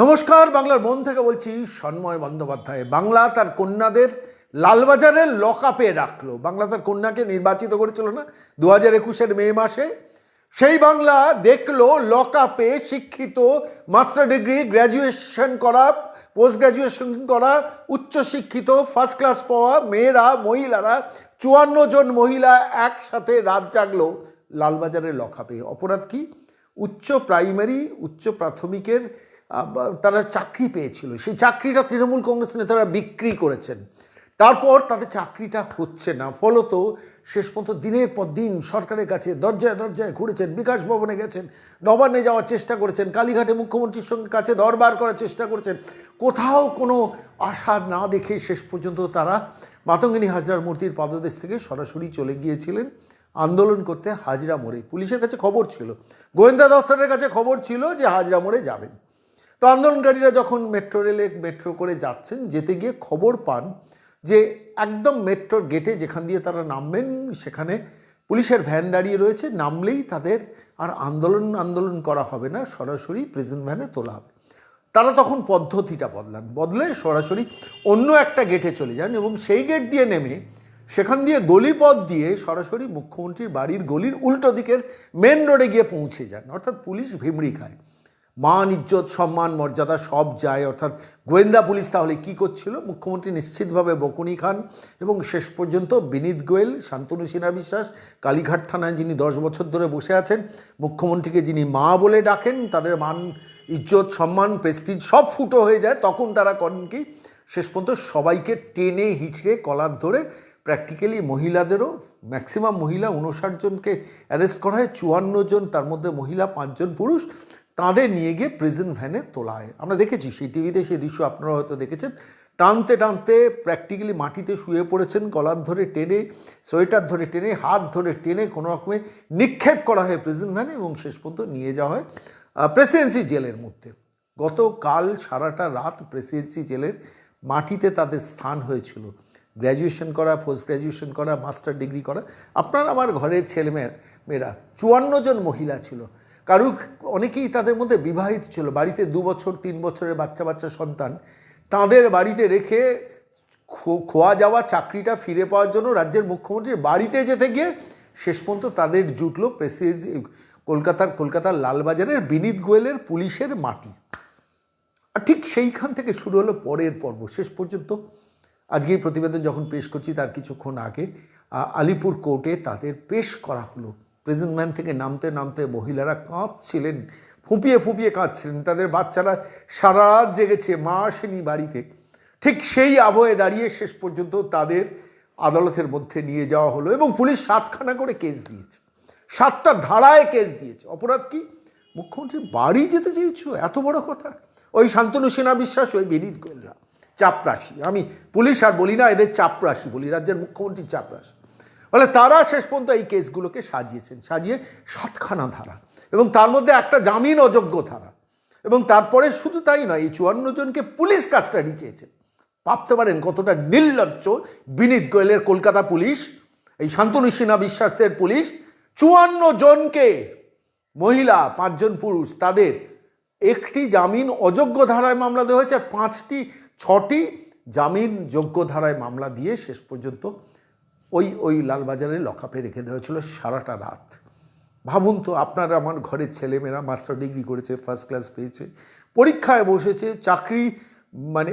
নমস্কার, বাংলার মন থেকে বলছি সন্ময় বন্দ্যোপাধ্যায়। বাংলা তার কন্যাদের লালবাজারের লকআপে রাখল। বাংলা তার কন্যাকে নির্বাচিত করেছিল না দু হাজার একুশের মে মাসে। সেই বাংলা দেখল লকআপে শিক্ষিত, মাস্টার ডিগ্রি, গ্র্যাজুয়েশন করা, পোস্ট গ্র্যাজুয়েশন করা উচ্চশিক্ষিত ফার্স্ট ক্লাস পাওয়া মেয়েরা, মহিলারা, চুয়ান্ন জন মহিলা একসাথে রাত জাগলো লালবাজারের লকআপে। অপরাধ কি? উচ্চ প্রাইমারি, উচ্চ প্রাথমিকের তারা চাকরি পেয়েছিল। সেই চাকরিটা তৃণমূল কংগ্রেস নেতারা বিক্রি করেছেন। তারপর তাদের চাকরিটা হচ্ছে না। ফলত শেষ পর্যন্ত দিনের পর দিন সরকারের কাছে দরজায় দরজায় ঘুরেছেন, বিকাশ ভবনে গেছেন, নবান্নে যাওয়ার চেষ্টা করেছেন, কালীঘাটে মুখ্যমন্ত্রীর সঙ্গে কাছে দরবার করার চেষ্টা করেছেন। কোথাও কোনো আশা না দেখে শেষ পর্যন্ত তারা মাতঙ্গিনী হাজরার মূর্তির পাদদেশ থেকে সরাসরি চলে গিয়েছিলেন আন্দোলন করতে হাজরা মোড়ে। পুলিশের কাছে খবর ছিল। গোয়েন্দা দপ্তরের কাছে খবর ছিল যে হাজরা মোড়ে যাবেন। তো আন্দোলনকারীরা যখন মেট্রো রেলে মেট্রো করে যাচ্ছেন, যেতে গিয়ে খবর পান যে একদম মেট্রোর গেটে যেখান দিয়ে তারা নামবেন, সেখানে পুলিশের ভ্যান দাঁড়িয়ে রয়েছে, নামলেই তাদের আর আন্দোলন আন্দোলন করা হবে না, সরাসরি প্রেজেন্ট ভ্যানে তোলা হবে। তারা তখন পদ্ধতিটা বদলান। বদলে সরাসরি অন্য একটা গেটে চলে যান এবং সেই গেট দিয়ে নেমে সেখান দিয়ে গলিপথ দিয়ে সরাসরি মুখ্যমন্ত্রীর বাড়ির গলির উল্টো দিকের মেন রোডে গিয়ে পৌঁছে যান। অর্থাৎ পুলিশ ভিমড়ি খায়। মান, ইজ্জত, সম্মান, মর্যাদা সব যায়। অর্থাৎ গোয়েন্দা পুলিশ তাহলে কি করছিল? মুখ্যমন্ত্রী নিশ্চিতভাবে বকুনি খান এবং শেষ পর্যন্ত বিনীত গোয়েল, শান্তনু সিনহা বিশ্বাস, কালীঘাট থানায় যিনি দশ বছর ধরে বসে আছেন, মুখ্যমন্ত্রীকে যিনি মা বলে ডাকেন, তাদের মান, ইজ্জত, সম্মান প্রেস্টিজ সব ফুটো হয়ে যায়। তখন তারা করেন কি? শেষ পর্যন্ত সবাইকে টেনে হিচড়ে, কলার ধরে প্র্যাকটিক্যালি মহিলাদেরও ম্যাক্সিমাম মহিলা উনষাট জনকে অ্যারেস্ট করা হয়। চুয়ান্ন জন, তার মধ্যে মহিলা পাঁচজন পুরুষ। তাদের নিয়ে গিয়ে প্রেজেন্ট ভ্যানে তোলা হয়। আমরা দেখেছি, সেই টিভিতে সেই দৃশ্য আপনারা হয়তো দেখেছেন। টানতে টানতে প্র্যাকটিক্যালি মাটিতে শুয়ে পড়েছেন, গলার ধরে টেনে, সোয়েটার ধরে টেনে, হাত ধরে টেনে কোনো রকমে নিক্ষেপ করা হয় প্রেজেন্ট ভ্যানে এবং শেষ পর্যন্ত নিয়ে যাওয়া হয় প্রেসিডেন্সি জেলের মধ্যে। গতকাল সারাটা রাত প্রেসিডেন্সি জেলের মাটিতে তাদের স্থান হয়েছিল। গ্র্যাজুয়েশন করা পোস্ট গ্র্যাজুয়েশন করা মাস্টার ডিগ্রি করা। আপনার আমার ঘরের ছেলেমেয়ের মেয়েরা চুয়ান্ন জন মহিলা ছিল। কারুক অনেকেই তাদের মধ্যে বিবাহিত ছিল, বাড়িতে দু বছর, তিন বছরের বাচ্চা বাচ্চা সন্তান, তাদের বাড়িতে রেখে খোয়া যাওয়া, চাকরিটা ফিরে পাওয়ার জন্য রাজ্যের মুখ্যমন্ত্রীর বাড়িতে যেতে গিয়ে শেষ পর্যন্ত তাদের জুটলো প্রেসিডেন্সি, কলকাতার কলকাতার লালবাজারের বিনীত গোয়েলের পুলিশের মাটি। আর ঠিক সেইখান থেকে শুরু হলো পরের পর্ব। শেষ পর্যন্ত আজকে প্রতিবেদন যখন পেশ করছি, তার কিছুক্ষণ আগে আলিপুর কোর্টে তাদের পেশ করা হলো। প্রেজেন্ট ম্যান থেকে নামতে নামতে মহিলারা কাঁদছিলেন, ফুঁপিয়ে ফুঁপিয়ে কাঁদছিলেন। তাদের বাচ্চারা সারা জেগেছে মা আসেনি বাড়িতে। ঠিক সেই আবহে দাঁড়িয়ে শেষ পর্যন্ত তাদের আদালতের মধ্যে নিয়ে যাওয়া হলো এবং পুলিশ সাতখানা করে কেস দিয়েছে। সাতটা ধারায় কেস দিয়েছে। অপরাধ কি? মুখ্যমন্ত্রী বাড়ি যেতে চেয়েছো? এত বড় কথা? ওই শান্তনু সেনা বিশ্বাস, ওই বিনীত গোয়েলরা। চাপরাশি। আমি পুলিশ আর বলি না, এদের চাপরাশি বলি। রাজ্যের মুখ্যমন্ত্রী চাপরাশি। ফলে তারা শেষ পর্যন্ত এই কেসগুলোকে সাজিয়েছেন, সাজিয়ে সাতখানা ধারা। এবং তার মধ্যে একটা জামিন অযোগ্য ধারা। এবং তারপরে শুধু তাই নয়, এই চুয়ান্ন জনকে পুলিশ কাস্টাডি চেয়েছেন ভাবতে পারেন কতটা নির্লজ্জ বিনীত গোয়েলের কলকাতা পুলিশ, এই শান্তনু সিনহা বিশ্বাসের পুলিশ, চুয়ান্ন জনকে মহিলা, পাঁচজন পুরুষ, তাদের একটি জামিন অযোগ্য ধারায় মামলা দেওয়া হয়েছে আর পাঁচটি, ছটি জামিন যোগ্য ধারায় মামলা দিয়ে শেষ পর্যন্ত ওই ওই লালবাজারে লকআপে রেখে দেওয়া ছিল সারাটা রাত। ভাবুন তো, আপনার, আমার ঘরের ছেলেমেয়েরা মাস্টার ডিগ্রি করেছে ফার্স্ট ক্লাস পেয়েছে, পরীক্ষায় বসেছে, চাকরি মানে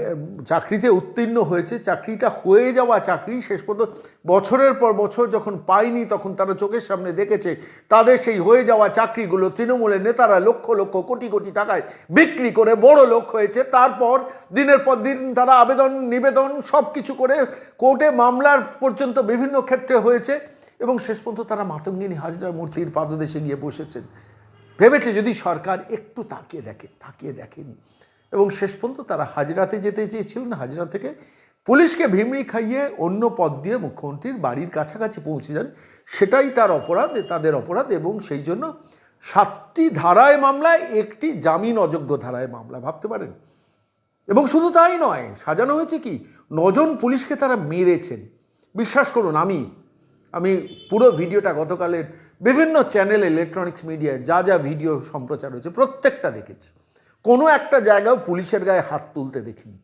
চাকরিতে উত্তীর্ণ হয়েছে, চাকরিটা হয়ে যাওয়া চাকরি শেষ পর্যন্ত বছরের পর বছর যখন পায়নি তখন তারা চোখের সামনে দেখেছে, তাদের সেই হয়ে যাওয়া চাকরিগুলো তৃণমূলের নেতারা লক্ষ লক্ষ কোটি কোটি টাকায় বিক্রি করে বড় লোক হয়েছে, তারপর দিনের পর দিন তারা আবেদন, নিবেদন সব কিছু করে কোর্টে মামলার পর্যন্ত বিভিন্ন ক্ষেত্রে হয়েছে এবং শেষ পর্যন্ত তারা মাতঙ্গিনী হাজরার মূর্তির পাদদেশে গিয়ে বসেছেন। ভেবেছে যদি সরকার একটু তাকিয়ে দেখে, তাকিয়ে দেখেনি এবং শেষ পর্যন্ত তারা হাজরাতে যেতে চেয়েছিলেন হাজরা থেকে পুলিশকে ভিমড়ি খাইয়ে অন্য পথ দিয়ে মুখ্যমন্ত্রীর বাড়ির কাছাকাছি পৌঁছে যান। সেটাই তার অপরাধ, তাদের অপরাধ এবং সেই জন্য সাতটি ধারায় মামলায় একটি জামিন অযোগ্য ধারায় মামলা, ভাবতে পারেন? এবং শুধু তাই নয়, সাজানো হয়েছে কি? নজন পুলিশকে তারা মেরেছেন। বিশ্বাস করুন, আমি আমি পুরো ভিডিওটা গতকালের বিভিন্ন চ্যানেলে ইলেকট্রনিক্স মিডিয়ায় যা যা ভিডিও সম্প্রচার হয়েছে, প্রত্যেকটা দেখেছি। কোনো একটা জায়গায় পুলিশের গায়ে হাত তুলতে দেখিনি।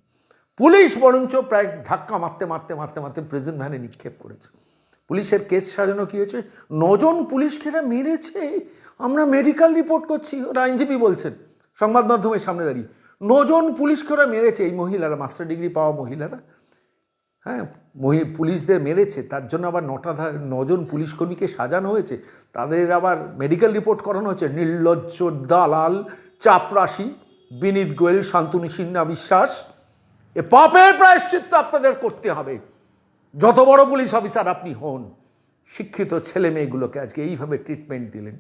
পুলিশ বরঞ্চ প্রায় ধাক্কা মারতে মারতে মারতে মারতে প্রেজেন্ট ভ্যানে নিক্ষেপ করেছে। পুলিশের কেস সাজানো কি হয়েছে? নজন পুলিশকে এরা মেরেছে। আমরা মেডিকেল রিপোর্ট করছি, ওরা আইনজীবী বলছেন। সংবাদ মাধ্যমের সামনে দাঁড়িয়ে। নজন পুলিশকে ওরা মেরেছে, এই মহিলারা মাস্টার ডিগ্রি পাওয়া মহিলারা। হ্যাঁ মহি- পুলিশদের মেরেছে, তার জন্য আবার নটা নজন পুলিশ কর্মীকে সাজানো হয়েছে। তাদের আবার মেডিকেল রিপোর্ট করানো হয়েছে। নির্লজ্জ দালাল, চাপরাশি। বিনীত গোয়েল, শান্তনু সিন্হা বিশ্বাস, এ পাপের প্রায়শ্চিত্ত আপনাদের করতে হবে। যত বড় পুলিশ অফিসার আপনি হন, শিক্ষিত ছেলে মেয়েগুলোকে আজকে এইভাবে ট্রিটমেন্ট দিলেন।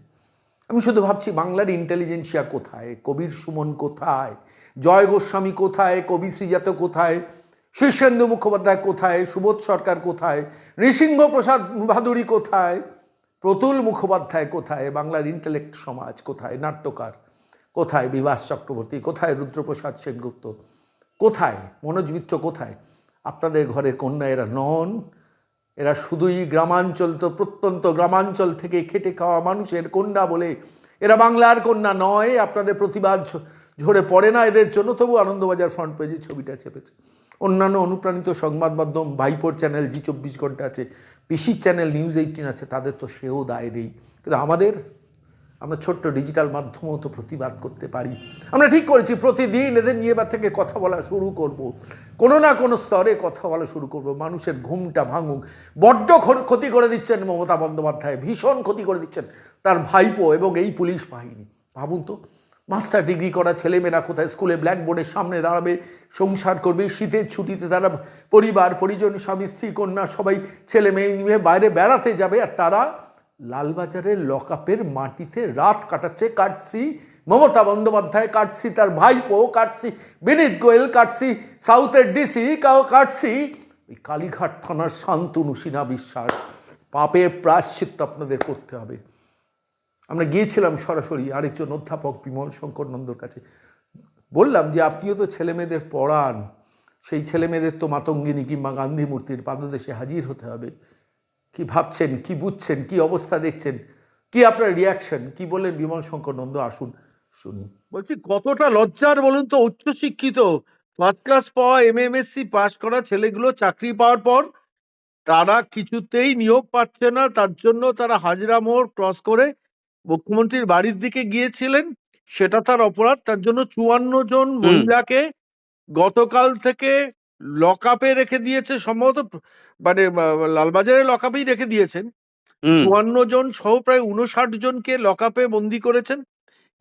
আমি শুধু ভাবছি, বাংলার ইন্টেলিজেন্সিয়া কোথায়? কবির সুমন কোথায়? জয় গোস্বামী কোথায়? কবি শ্রীজাত কোথায়? শীর্ষেন্দু মুখোপাধ্যায় কোথায়? সুবোধ সরকার কোথায়? নৃসিংহ প্রসাদ ভাদুরী কোথায়? প্রতুল মুখোপাধ্যায় কোথায়? বাংলার ইন্টেলেক্ট সমাজ কোথায়? নাট্যকার কোথায় বিভাস চক্রবর্তী? কোথায় রুদ্রপ্রসাদ সেনগুপ্ত? কোথায়? মনোজ মিত্র কোথায়? আপনাদের ঘরের কন্যা এরা নন। এরা শুধুই গ্রামাঞ্চল তো, প্রত্যন্ত গ্রামাঞ্চল থেকে খেটে খাওয়া মানুষের কন্যা বলে। এরা বাংলার কন্যা নয়, আপনাদের প্রতিবাদ ঝরে পড়ে না এদের জন্য। তবু আনন্দবাজার ফ্রন্ট পেজে ছবিটা চেপেছে। অন্যান্য অনুপ্রাণিত সংবাদ মাধ্যম ভাইপোর চ্যানেল জি চব্বিশ ঘণ্টা আছে। পিসির চ্যানেল নিউজ এইটিন আছে, তাদের তো সেও দায় নেই। কিন্তু আমাদের আমরা ছোট্ট ডিজিটাল মাধ্যমও তো প্রতিবাদ করতে পারি। আমরা ঠিক করেছি, প্রতিদিন এদের নিয়ে এবার থেকে কথা বলা শুরু করব। কোনো না কোনো স্তরে কথা বলা শুরু করব। মানুষের ঘুমটা ভাঙুক। বড্ড ক্ষতি করে দিচ্ছেন মমতা বন্দ্যোপাধ্যায়, ভীষণ ক্ষতি করে দিচ্ছেন তার ভাইপো এবং এই পুলিশ বাহিনী। ভাবুন তো, মাস্টার ডিগ্রি করা ছেলেমেয়েরা কোথায়? স্কুলে ব্ল্যাকবোর্ডের সামনে দাঁড়াবে, সংসার করবে, শীতের ছুটিতে তারা পরিবার, পরিজন, স্বামী, স্ত্রী, কন্যা, সবাই ছেলে মেয়ে নিয়ে বাইরে বেড়াতে যাবে, আর তারা লালবাজারের লকআপের মাটিতে রাত কাটাচ্ছে কাটছি, মমতা বন্দ্যোপাধ্যায় কাটছি, তার ভাইপো কাটছি, বিনীত গোয়েল কাটছি, সাউথের ডিসি কাও কাটছি। ওই কালীঘাট থানার শান্তনু সিনহা বিশ্বাস, পাপের প্রায়শ্চিত্ত আপনাদের করতে হবে। আমরা গিয়েছিলাম সরাসরি আরেকজন অধ্যাপক বিমল শঙ্কর নন্দর কাছে। বললাম যে, আপনিও তো ছেলে মেয়েদের পড়ান। সেই ছেলে মেয়েদের তো মাতঙ্গিনী কিংবা গান্ধী মূর্তির পাদদেশে হাজির হতে হবে। কি ভাবছেন কি বুঝছেন কি অবস্থা দেখছেন কি আপনার রিয়াকশন কি বলেন বিমল শঙ্কর নন্দ? আসুন শুনি বলছি কতটা লজ্জার বলুন তো উচ্চ শিক্ষিত ফার্স্ট ক্লাস পাওয়া এমএমএসসি পাশ করা ছেলেগুলো চাকরি পাওয়ার পর তারা কিছুতেই নিয়োগ পাচ্ছে না। তার জন্য তারা হাজরা মোড় ক্রস করে মুখ্যমন্ত্রীর বাড়ির দিকে গিয়েছিলেন। সেটা তার অপরাধ। তার জন্য চুয়ান্ন জন মহিলাকে গতকাল থেকে লকআপে রেখে দিয়েছে সম্ভবত মানে লালবাজারে লকআপেই রেখে দিয়েছেন। চুয়ান্ন জন সহ প্রায় উনষাট জনকে লকআপে বন্দি করেছেন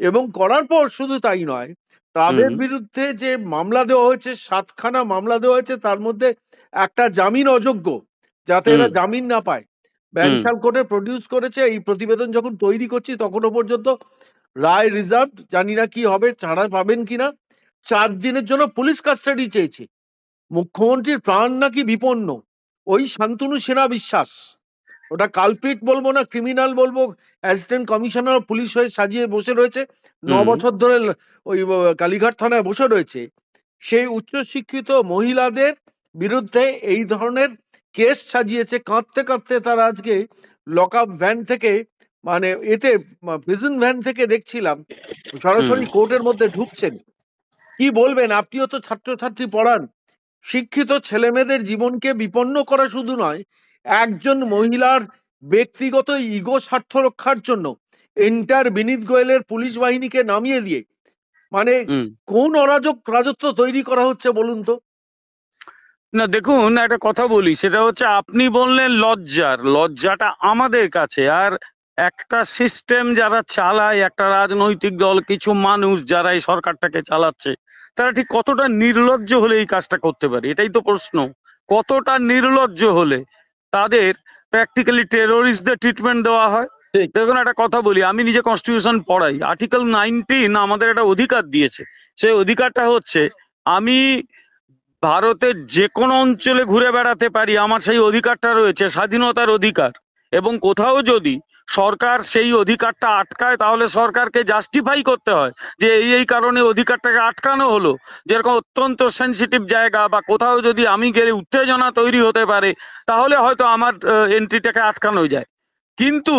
এবং করার পর শুধু তাই নয় তাদের বিরুদ্ধে যে মামলা দেওয়া হয়েছে সাতখানা মামলা দেওয়া হয়েছে তার মধ্যে একটা জামিন অযোগ্য যাতে এরা জামিন না পায়। ব্যাংশাল কোর্টে প্রডিউস করেছে এই প্রতিবেদন যখন তৈরি করছি তখনও পর্যন্ত রায় রিজার্ভ জানি না কি হবে ছাড়া পাবেন কিনা। চার দিনের জন্য পুলিশ কাস্টাডি চেয়েছে। মুখ্যমন্ত্রীর প্রাণ নাকি বিপন্ন? ওই শান্তনু সেনা বিশ্বাস। ওটা কালপিট বলব না ক্রিমিনাল বলব অ্যাসিস্ট্যান্ট কমিশনার পুলিশ হয়ে সাজিয়ে বসে রয়েছে। ন বছর ধরে ওই কালীঘাট থানায় বসে রয়েছে। সেই উচ্চশিক্ষিত মহিলাদের বিরুদ্ধে এই ধরনের কেস সাজিয়েছে। কাঁদতে কাঁদতে তারা আজকে লকআপ ভ্যান থেকে মানে এতে প্রিজন ভ্যান থেকে দেখছিলাম সরাসরি কোর্টের মধ্যে ঢুকছেন। কি বলবেন? আপনিও তো ছাত্রছাত্রী পড়ান। শিক্ষিত ছেলে মেয়েদের জীবনকে বিপন্ন করা শুধু নয় একজন মহিলার ব্যক্তিগত ইগো স্বার্থ রক্ষার জন্য এন্টার বিনীত গোয়েলের পুলিশ বাহিনীকে নামিয়ে দিয়ে মানে কোন অরাজক রাজত্ব তৈরি করা হচ্ছে বলুন তো? না দেখুন একটা কথা বলি সেটা হচ্ছে আপনি বললেন লজ্জার লজ্জাটা আমাদের কাছে আর একটা সিস্টেম যারা চালায় একটা রাজনৈতিক দল কিছু মানুষ যারা এই সরকারটাকে চালাচ্ছে তারা ঠিক কতটা নির্লজ্জ হলে এই কাজটা করতে পারে? এটাই তো প্রশ্ন। কতটা নির্লজ্জ হলে তাদের প্র্যাকটিক্যালি টেরোরিস্টদের ট্রিটমেন্ট দেওয়া হয়? দেখুন একটা কথা বলি আমি নিজে কনস্টিটিউশন পড়াই। আর্টিকেল নাইনটিন আমাদের একটা অধিকার দিয়েছে। সেই অধিকারটা হচ্ছে আমি ভারতের যে কোনো অঞ্চলে ঘুরে বেড়াতে পারি আমার সেই অধিকারটা রয়েছে স্বাধীনতার অধিকার। এবং কোথাও যদি সরকার সেই অধিকারটা আটকায়, তাহলে সরকারকে জাস্টিফাই করতে হয় যে এই এই কারণে অধিকারটাকে আটকানো হলো। যেরকম অত্যন্ত সেনসিটিভ জায়গা বা কোথাও যদি আমি গেলে উত্তেজনা তৈরি হতে পারে, তাহলে হয়তো আমার এন্ট্রিটাকে আটকানো যায়। কিন্তু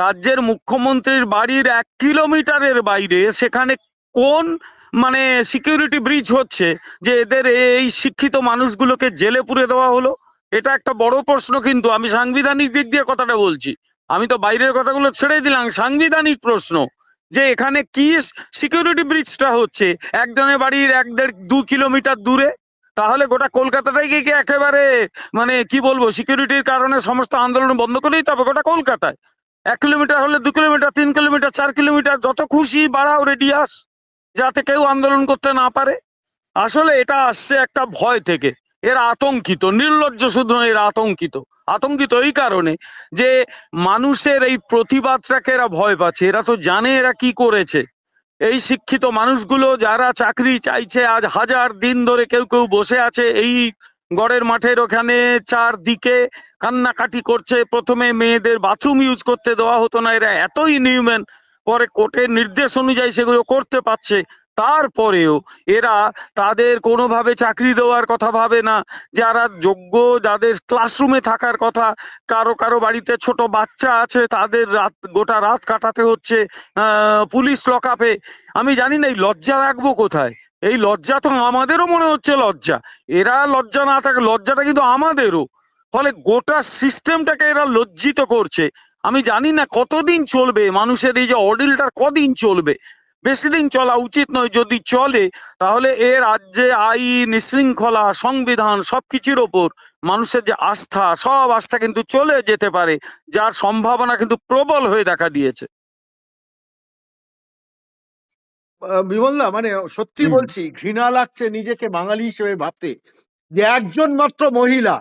রাজ্যের মুখ্যমন্ত্রীর বাড়ির এক কিলোমিটারের বাইরে সেখানে কোন মানে সিকিউরিটি ব্রিজ হচ্ছে যে এদের এই শিক্ষিত মানুষগুলোকে জেলে পুরে দেওয়া হলো? এটা একটা বড় প্রশ্ন কিন্তু, আমি সাংবিধানিক দিক দিয়ে কথাটা বলছি। আমি তো বাইরের কথাগুলো ছেড়ে দিলাম। সাংবিধানিক প্রশ্ন যে এখানে কি সিকিউরিটি ব্রিজটা হচ্ছে? একজনের বাড়ির এক দেড় দু কিলোমিটার দূরে। তাহলে গোটা কলকাতাটাই কি একেবারে মানে কি বলব সিকিউরিটির কারণে সমস্ত আন্দোলন বন্ধ করে দিতে হবে গোটা কলকাতায়। এক কিলোমিটার হলে দু কিলোমিটার তিন কিলোমিটার চার কিলোমিটার যত খুশি বাড়াও রেডিয়াস যাতে কেউ আন্দোলন করতে না পারে। আসলে এটা আসছে একটা ভয় থেকে। এরা আতঙ্কিত নির্লজ্জ শুধু নয়, এরা আতঙ্কিত। আতঙ্কিত এই কারণে যে মানুষের এই প্রতিবাদটাকে এরা ভয় পাচ্ছে। এরা তো জানে এরা কি করেছে। এই শিক্ষিত মানুষগুলো যারা চাকরি চাইছে আজ হাজার দিন ধরে কেউ কেউ বসে আছে এই গড়ের মাঠের ওখানে চারদিকে কান্নাকাটি করছে। প্রথমে মেয়েদের বাথরুম ইউজ করতে দেওয়া হতো না। এরা এতই ইনহিউম্যান পরে কোর্টের নির্দেশ অনুযায়ী সেগুলো করতে পারছে। তারপরেও এরা তাদের কোনোভাবে চাকরি দেওয়ার কথা ভাবে না। যারা যোগ্য, যাদের ক্লাসরুমে থাকার কথা, কারও কারও বাড়িতে ছোট বাচ্চা আছে, তাদের রাত, গোটা রাত কাটাতে হচ্ছে পুলিশ লকআপে আমি জানি না, এই লজ্জা রাখব কোথায়? এই লজ্জা তো আমাদেরও মনে হচ্ছে লজ্জা। এরা লজ্জা না থাকে, লজ্জাটা কিন্তু আমাদেরও। ফলে গোটা সিস্টেমটাকে এরা লজ্জিত করছে। আমি জানি না কতদিন চলবে, মানুষের এই যে অডিলটা কদিন চলবে? বেশি দিন চলা উচিত নয় যদি চলে তাহলে এ রাজ্যে আইন শৃঙ্খলা সংবিধান সবকিছুর ওপর মানুষের যে আস্থা সব আস্থা কিন্তু চলে যেতে পারে যার সম্ভাবনা কিন্তু প্রবল হয়ে দেখা দিয়েছে। আহ, বিমলদা মানে সত্যি বলছি ঘৃণা লাগছে নিজেকে বাঙালি হিসেবে ভাবতে যে একজন মাত্র মহিলা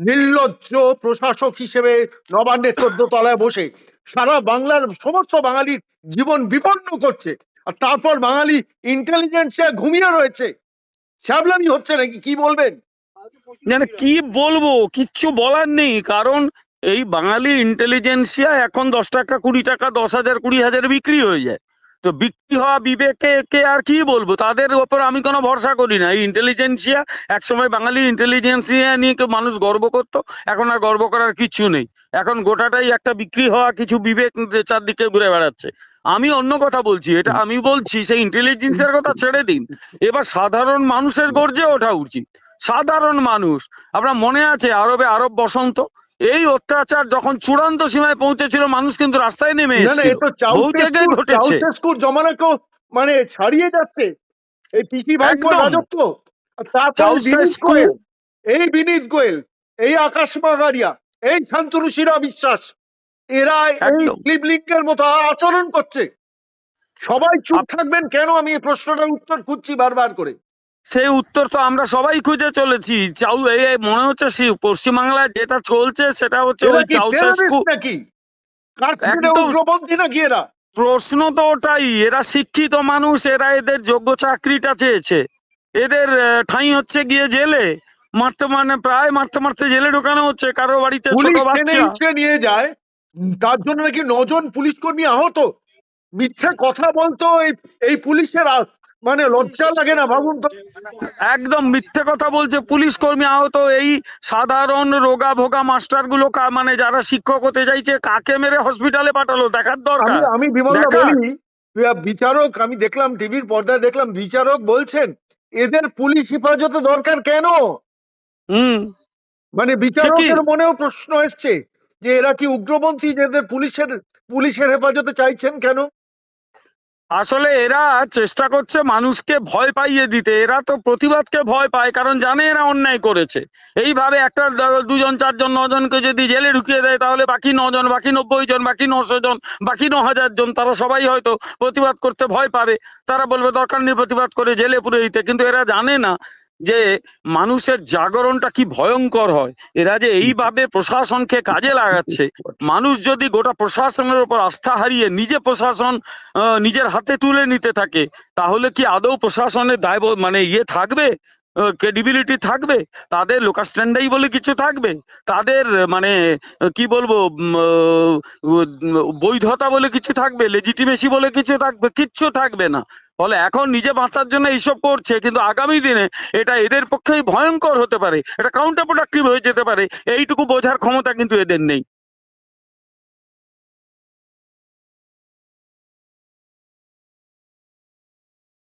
নির্লজ্জ প্রশাসক হিসেবে নবান্নের চোদ্দ তলায় বসে সারা বাংলার সমস্ত বাঙালির জীবন বিপন্ন করছে। আর তারপর বাঙালি ইন্টেলিজেন্সে ঘুমিয়ে রয়েছে। শ্যাবলামি হচ্ছে নাকি? কি বলবেন? মানে কি বলব? কিচ্ছু বলার নেই। কারণ এই বাঙালি ইন্টেলিজেন্সিয়া এখন দশ টাকা, কুড়ি টাকা, দশ হাজার, কুড়ি হাজার বিক্রি হয়ে যায়। তো বিক্রি হওয়া বিবেকে কে আর কি বলব? তাদের ওপর আমি কোনো ভরসা করি না। এই ইন্টেলিজেন্সিয়া একসময় বাঙালি ইন্টেলিজেন্সিয়া নিয়ে কেউ মানুষ গর্ব করতো, এখন আর গর্ব করার কিছু নেই। এখন গোটাটাই একটা বিক্রি হওয়া কিছু বিবেক চারদিকে ঘুরে বেড়াচ্ছে। আমি অন্য কথা বলছি, এটা আমি বলছি, সেই ইন্টেলিজেন্সের কথা ছেড়ে দিন। এবার সাধারণ মানুষের গর্জে ওঠা উচিত। সাধারণ মানুষ, আপনার মনে আছে আরবে আরব বসন্ত? এই অত্যাচার যখন চূড়ান্ত সীমায় পৌঁছেছিল মানুষ কিন্তু রাস্তায় নেমে এসেছিল। জমানাকেও মানে ছাড়িয়ে যাচ্ছে। এই পিসি রাজত্ব? এই বিনীত গোয়েল এই আকাশ বাগারিয়া এই শান্তনু শিরা বিশ্বাস এরা এই। ক্লিবলিঙ্কের মতো আচরণ করছে। সবাই চুপ থাকবেন কেন? আমি এই প্রশ্নটার উত্তর খুঁজছি বারবার করে। সেই উত্তর তো আমরা সবাই খুঁজে চলেছি। চাউ এই মনে হচ্ছে পশ্চিমবাংলায় যেটা চলছে সেটা হচ্ছে ওই নাকি? এরা? প্রশ্ন তো ওটাই এরা শিক্ষিত মানুষ এরা এদের যোগ্য চাকরিটা চেয়েছে। এদের ঠাঁই হচ্ছে গিয়ে জেলে। মারতে মানে প্রায় মারতে মারতে জেলে ঢোকানো হচ্ছে কারও বাড়িতে ছোট বাচ্চা। নিয়ে যায় তার জন্য নাকি নজন পুলিশ কর্মী আহত? মিথ্যে কথা বলতো এই এই পুলিশের মানে লজ্জা লাগে না ভাবুন তো। একদম মিথ্যে কথা বলছে পুলিশ কর্মী আহত এই সাধারণ রোগা ভোগা মাস্টারগুলো মানে যারা শিক্ষক হতে চাইছে কাকে মেরে হসপিটালে পাঠালো? দেখার দরকার। আমি বিমলদা বলি বিচারক আমি দেখলাম টিভির পর্দায় দেখলাম বিচারক বলছেন এদের পুলিশ হেফাজতে দরকার কেন? হুম। মানে বিচারকের মনেও প্রশ্ন এসছে যে এরা কি উগ্রপন্থী যে এদের পুলিশের পুলিশের হেফাজতে চাইছেন কেন? আসলে এরা চেষ্টা করছে মানুষকে ভয় পাইয়ে দিতে। এরা তো প্রতিবাদকে ভয় পায়, কারণ জানে এরা অন্যায় করেছে। এইভাবে একটা দুজন, চারজন, নজনকে যদি জেলে ঢুকিয়ে দেয়, তাহলে বাকি নজন, বাকি নব্বই জন, বাকি নশো জন, বাকি ন হাজার জন, তারা সবাই হয়তো প্রতিবাদ করতে ভয় পাবে। তারা বলবে, দরকার নেই প্রতিবাদ করে জেলে পুরে দিতে। কিন্তু এরা জানে না যে মানুষের জাগরণটা কি ভয়ঙ্কর হয়। এরা যে এইভাবে প্রশাসনকে কাজে লাগাচ্ছে। মানুষ যদি গোটা প্রশাসনের উপর আস্থা হারিয়ে নিজে প্রশাসন নিজের হাতে তুলে নিতে থাকে, তাহলে কি আদৌ প্রশাসনের দায় মানে ইয়ে থাকবে? ক্রেডিবিলিটি থাকবে, তাদের লোকাল স্ট্যান্ডাই বলে কিছু থাকবে, তাদের মানে কি বলব বৈধতা বলে কিছু থাকবে লেজিটিমেসি বলে কিছু থাকবে, কিচ্ছু থাকবে না। ফলে এখন নিজে বাঁচার জন্য এইসব করছে, কিন্তু আগামী দিনে এটা এদের পক্ষেই ভয়ঙ্কর হতে পারে, এটা কাউন্টার প্রোডাক্টিভ হয়ে যেতে পারে, এইটুকু বোঝার ক্ষমতা কিন্তু এদের নেই।